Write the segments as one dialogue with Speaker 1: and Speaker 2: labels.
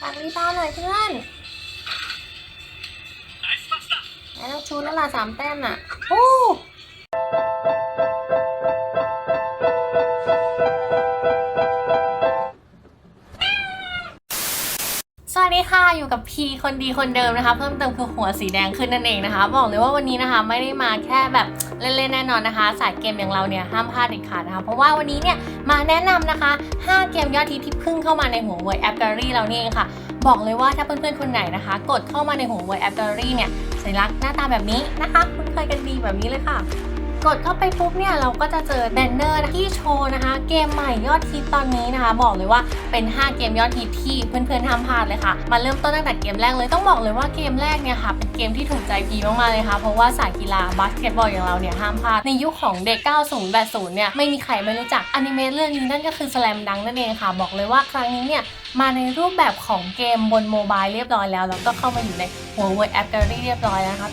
Speaker 1: ฝากรีบาวหน่อยเพื่อนแล้วต้องชูแล้วล่ะสามแต้มน่ะ โอ้ วัสดีค่ะอยู่กับพีคนดีคนเดิมนะคะ เพิ่มเติมคือหัวสีแดงขึ้นนั่นเองนะคะ บอกเลยว่าวันนี้นะคะไม่ได้มาแค่แบบเล่นๆแน่นอนนะคะ สายเกมอย่างเราเนี่ยห้ามพลาดเด็ดขาดนะคะ เพราะว่าวันนี้เนี่ยมาแนะนำนะคะ 5 เกมยอดฮิตที่เพิ่งเข้ามาในหัวเว่ยแอปแกลลี่เรานี่เองค่ะ บอกเลยว่าถ้าเพื่อนๆคนไหนนะคะ กดเข้ามาในหัวเว่ยแอปแกลลี่เนี่ยสัญลักษณ์หน้าตาแบบนี้นะคะ คุ้นเคยกันดีแบบนี้เลยค่ะ กดเข้าไปปุ๊บเนี่ยเราก็จะเจอแบนเนอร์ที่โชว์นะคะ เกมใหม่ยอดฮิตตอนนี้นะคะ บอกเลยว่าเป็น 5 เกมยอดฮิตที่เพื่อนๆห้ามพลาดเลยค่ะ มาเริ่มต้นตั้งแต่เกมแรกเลยต้องบอกเลยว่าเกมแรกเนี่ยค่ะเป็นเกมที่ถูกใจพีมากๆเลยค่ะเพราะว่าสายกีฬาบาสเกตบอลอย่างเราเนี่ยห้ามพลาดในยุคของเด็ก 90 80 เนี่ยไม่มีใครไม่รู้จักอนิเมะเรื่องนี้นั่นก็คือ Slam Dunk นั่นเองค่ะ บอกเลยว่าครั้งนี้เนี่ยมาในรูปแบบของเกมบนโมบายเรียบร้อยแล้วแล้วก็เข้ามาอยู่ในหัวเว่ยแอปแกลลี่เรียบร้อยแล้วนะค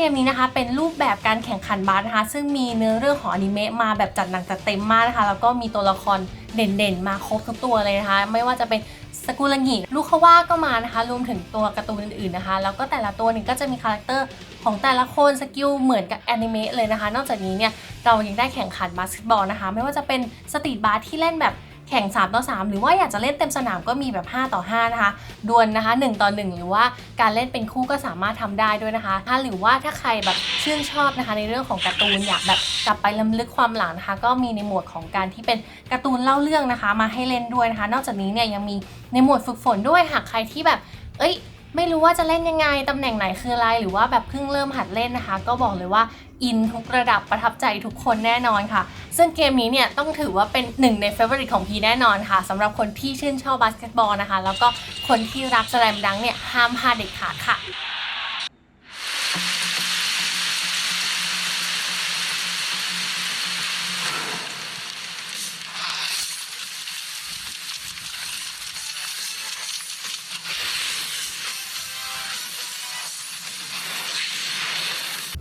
Speaker 1: เกมนี้นะคะ เป็นรูปแบบการแข่งขันบาสนะคะ ซึ่งมีเนื้อเรื่องของอนิเมะมาแบบจัดหนักจัดเต็มมากนะคะ แล้วก็มีตัวละครเด่นๆ มาครบทุกตัวเลยนะคะ ไม่ว่าจะเป็นสกุลงิลูกคาว่าก็มานะคะ รวมถึงตัวการ์ตูนอื่นๆนะคะ แล้วก็แต่ละตัวเนี่ยก็จะมีคาแรคเตอร์ของแต่ละคนสกิลเหมือนกับแอนิเมะเลยนะคะ นอกจากนี้เนี่ยเรายังได้แข่งขันบาสเกตบอลนะคะ ไม่ว่าจะเป็นสตรีทบาสที่เล่นแบบ แข่ง 3 ต่อ 3 หรือว่าอยากจะเล่นเต็มสนามก็มีแบบ 5 ต่อ 5 นะคะ ดวลนะคะ 1 ต่อ 1 หรือว่าการเล่นเป็นคู่ก็สามารถทำได้ด้วยนะคะ ถ้าหรือว่าถ้าใครแบบชื่นชอบนะคะ ในเรื่องของการ์ตูนอยากแบบกลับไปล้ำลึกความหลังนะคะ ก็มีในหมวดของการที่เป็นการ์ตูนเล่าเรื่องนะคะ มาให้เล่นด้วยนะคะ นอกจากนี้เนี่ยยังมีในหมวดฝึกฝนด้วยหากใครที่แบบ เอ้ย ไม่รู้ว่าจะเล่นยังไง ตำแหน่งไหนคืออะไร หรือว่าแบบเพิ่งเริ่มหัดเล่นนะคะ ก็บอกเลยว่าอินทุกระดับประทับใจทุกคนแน่นอนค่ะ ซึ่งเกมนี้เนี่ยต้องถือว่าเป็นหนึ่งในเฟเวอร์ริตของพีแน่นอนค่ะสำหรับคนที่ชื่นชอบบาสเกตบอลนะคะ แล้วก็คนที่รักสลมดังเนี่ยห้ามพลาดเด็ดขาดค่ะ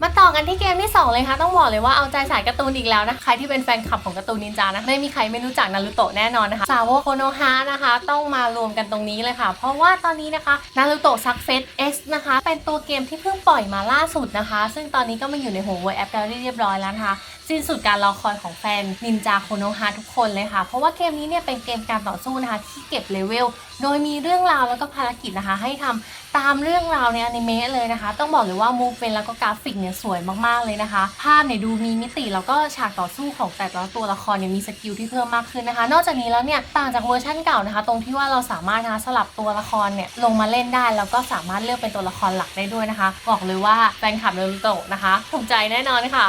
Speaker 1: มาต่อกันที่เกมที่ 2 เลยค่ะ ต้องบอกเลยว่าเอาใจสายการ์ตูนอีกแล้วนะใครที่เป็นแฟนคลับของการ์ตูนนินจานะไม่มีใครไม่รู้จักนารูโตะแน่นอนนะคะสาวกโคโนฮะนะคะ ต้องมารวมกันตรงนี้เลยค่ะ เพราะว่าตอนนี้นะคะนารูโตะซักเฟส X นะคะ เป็นตัวเกมที่เพิ่งปล่อยมาล่าสุดนะคะ ซึ่งตอนนี้ก็มาอยู่ในหัวเว่ยแอปแลลี่เรียบร้อยแล้วนะคะสิ้นสุดการรอคอยของแฟนนินจาโคโนฮะทุกคนเลยค่ะ เพราะว่าเกมนี้เนี่ยเป็นเกมการต่อสู้นะคะที่เก็บเลเวล โดยมีเรื่องราวแล้วก็ภารกิจนะคะ ให้ทำ ตามเรื่องราวในอนิเมะเลยนะคะ ต้องบอกเลยว่ามูฟเ e นแล้วก็กราฟิกเนี่ยสวยมากๆเลยนะคะ ภาพเนี่ยดูมีมิติแล้วก็ฉากต่อสู้ของแต่ละตัวละครเนี่ยมีสกิลที่เพิ่มมากขึ้นนะคะ นอกจากนี้แล้วเนี่ยต่างจากเวอร์ชั่นเก่านะคะ ตรงที่ว่าเราสามารถนะคะสลับตัวละครเนี่ยลงมาเล่นได้แล้วก็สามารถเลือกเป็นตัวละครหลักได้ด้วยนะคะ บอกเลยว่าแฟนคลับนารูโตะนะคะถูกใจแน่นอนค่ะ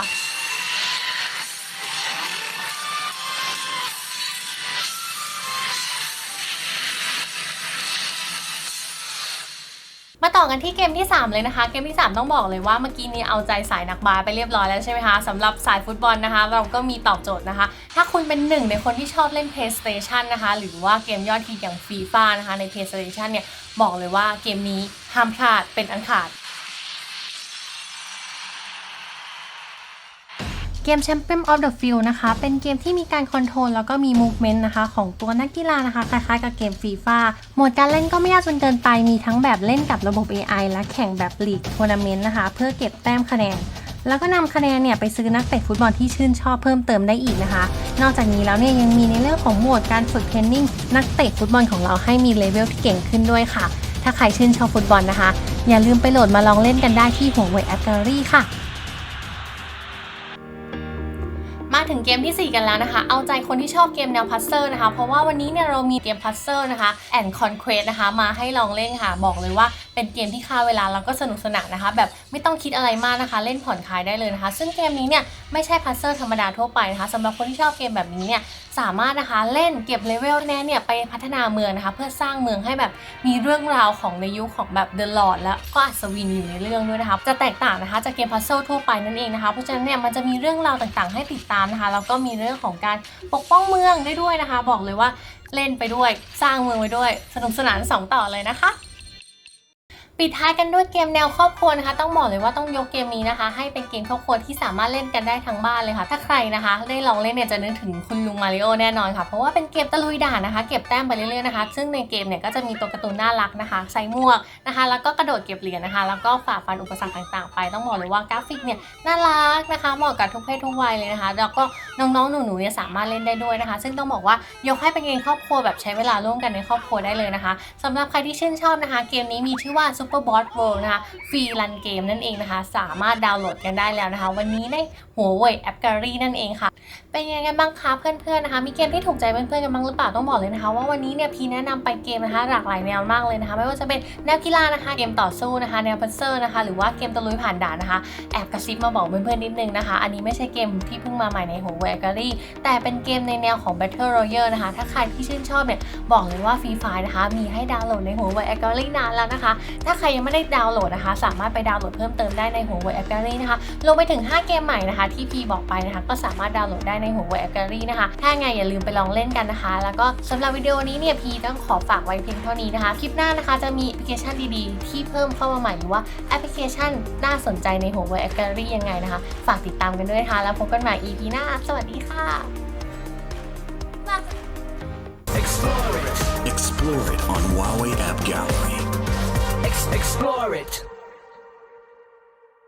Speaker 1: ต่อกันที่เกมที่ 3 เลยนะคะ เกมที่ 3 ต้องบอกเลยว่าเมื่อกี้นี้เอาใจสายนักบาสไปเรียบร้อยแล้วใช่ไหมคะสำหรับสายฟุตบอลนะคะ เราก็มีตอบโจทย์นะคะ ถ้าคุณเป็นหนึ่งในคนที่ชอบเล่น PlayStation นะคะ หรือว่าเกมยอดฮิตอย่างฟีฟ่านะคะใน PlayStation เนี่ยบอกเลยว่าเกมนี้ห้ามพลาดเป็นอันขาด เกม Champion of the Field นะคะ เป็นเกมที่มีการคอนโทรลแล้วก็มี movement นะคะ ของตัวนักกีฬานะคะ คล้ายๆกับเกม FIFA โหมดการเล่นก็ไม่ยากจนเกินไป มีทั้งแบบเล่นกับระบบ AI และแข่งแบบลีกทัวร์นาเมนต์นะคะ เพื่อเก็บแต้มคะแนน แล้วก็นำคะแนนเนี่ยไปซื้อนักเตะฟุตบอลที่ชื่นชอบเพิ่มเติมได้อีกนะคะ นอกจากนี้แล้วเนี่ยยังมีในเรื่องของโหมดการฝึกเทรนนิ่งนักเตะฟุตบอลของเราให้มีเลเวลที่เก่งขึ้นด้วยค่ะ ถ้าใครชื่นชอบฟุตบอลนะคะ อย่าลืมไปโหลดมาลองเล่นกันได้ที่หัวเว่ยแอปแกลลี่ค่ะ มาถึงเกมทีสี่ 4 กันแล้วนะคะ เอาใจคนที่ชอบเกมแนวพัซเซอร์นะคะ เพราะว่าวันนี้เนี่ยเรามีเกมพัซเซอร์นะคะแอนคอนเควสนะคะ มาให้ลองเล่นค่ะ บอกเลยว่าเป็นเกมที่ฆ่าเวลาแล้วก็สนุกสนานนะคะ แบบไม่ต้องคิดอะไรมากนะคะ เล่นผ่อนคลายได้เลยนะคะ ซึ่งเกมนี้เนี่ยไม่ใช่พัซเซอร์ธรรมดาทั่วไปนะคะสำหรับคนที่ชอบเกมแบบนี้เนี่ยสามารถนะคะเล่นเก็บเลเวลแน่เนี่ยไปพัฒนาเมืองนะคะ เพื่อสร้างเมืองให้แบบมีเรื่องราวของในยุคของแบบเดอะลอ d แล้วก็อัศวินอยู่ในเรื่องด้วยนะคะจะแตกต่างนะคะจากเกมพัซเซิลทั่วไปนั่นเองนะคะเพราะฉะนั้นเนี่ยมันจะมีเรื่องราวต่างๆ ให้ติดตามนะคะแล้วก็มีเรื่องของการปกป้องเมืองได้ด้วยนะคะ บอกเลยว่าเล่นไปด้วยสร้างเมืองไปด้วย สนุกสนานสองต่อเลยนะคะ ปิดท้ายกันด้วยเกมแนวครอบครัวนะคะ ต้องบอกเลยว่าต้องยกเกมนี้นะคะ ให้เป็นเกมครอบครัวที่สามารถเล่นกันได้ทั้งบ้านเลยค่ะ ถ้าใครนะคะ ได้ลองเล่นเนี่ยจะนึกถึงคุณลุงมาริโอแน่นอนค่ะ เพราะว่าเป็นเกมตะลุยด่านนะคะ เก็บแต้มไปเรื่อยๆนะคะ ซึ่งในเกมเนี่ยก็จะมีตัวการ์ตูนน่ารักนะคะ ใส่หมวกนะคะ แล้วก็กระโดดเก็บเหรียญนะคะ แล้วก็ฝ่าฟันอุปสรรคต่างๆ ไป ต้องบอกเลยว่ากราฟิกเนี่ยน่ารักนะคะ เหมาะกับทุกเพศทุกวัยเลยนะคะ แล้วก็น้องๆ หนูๆเนี่ยสามารถเล่นได้ด้วยนะคะ ซึ่งต้องบอกว่ายกให้เป็นเกมครอบครัวแบบใช้เวลาร่วมกันในครอบครัวได้เลยนะคะสำหรับใครที่ชื่นชอบนะคะ เกมนี้มีชื่อว่า Super Boss World นะคะฟรีรันเกมนั่นเองนะคะ สามารถดาวน์โหลดกันได้แล้วนะคะ วันนี้ในหัวเว่ยแอปการีนั่นเองค่ะ เป็นยังไงกันบ้างคะเพื่อนๆนะคะ มีเกมที่ถูกใจเพื่อนๆกันบ้างหรือเปล่าต้องบอกเลยนะคะ ว่าวันนี้เนี่ยพีแนะนำไปเกมนะคะหลากหลายแนวมากเลยนะคะ ไม่ว่าจะเป็นแนวกีฬานะคะเกมต่อสู้นะคะ แนวพัซเซอร์นะคะ หรือว่าเกมตะลุยผ่านด่านนะคะแอบกระซิบมาบอกเพื่อนๆนิดนึงนะคะ อันนี้ไม่ใช่เกมที่เพิ่งมาใหม่ในหัวเว่ยแอปการีแต่เป็นเกมในแนวของ Battle Royale นะคะ ถ้าใครที่ชื่นชอบเนี่ยบอกเลยว่าฟรีไฟนะคะ มีให้ดาวน์โหลดในหัวเว่ยแอปการีนานแล้วนะคะ ถ้าใครยังไม่ได้ดาวน์โหลดนะคะ สามารถไปดาวน์โหลดเพิ่มเติมได้ในหัวเว่ยแอปการีนะคะรวมไปถึง 5 เกมใหม่นะคะ ที่พีบอกไปนะคะ ก็สามารถดาวน์โหลดได้ในหัวเว่ยแอปการีนะคะ ถ้าไงอย่าลืมไปลองเล่นกันนะคะ แล้วก็สำหรับวิดีโอนี้เนี่ยพีต้องขอฝากไว้เพียงเท่านี้นะคะคลิปหน้านะคะจะมีแอปพลิเคชันดีๆ ที่เพิ่มเข้ามาใหม่หรือว่าแอปพลิเคชันน่าสนใจในหัวเว่ยแอปการียังไงนะคะ ฝากติดตามกันด้วยนะคะแล้วพบกันใหม่ EP หน้าสวัสดีค่ะ
Speaker 2: Explore it.
Speaker 3: Explore it on Huawei App Gallery.
Speaker 2: Ex- explore it.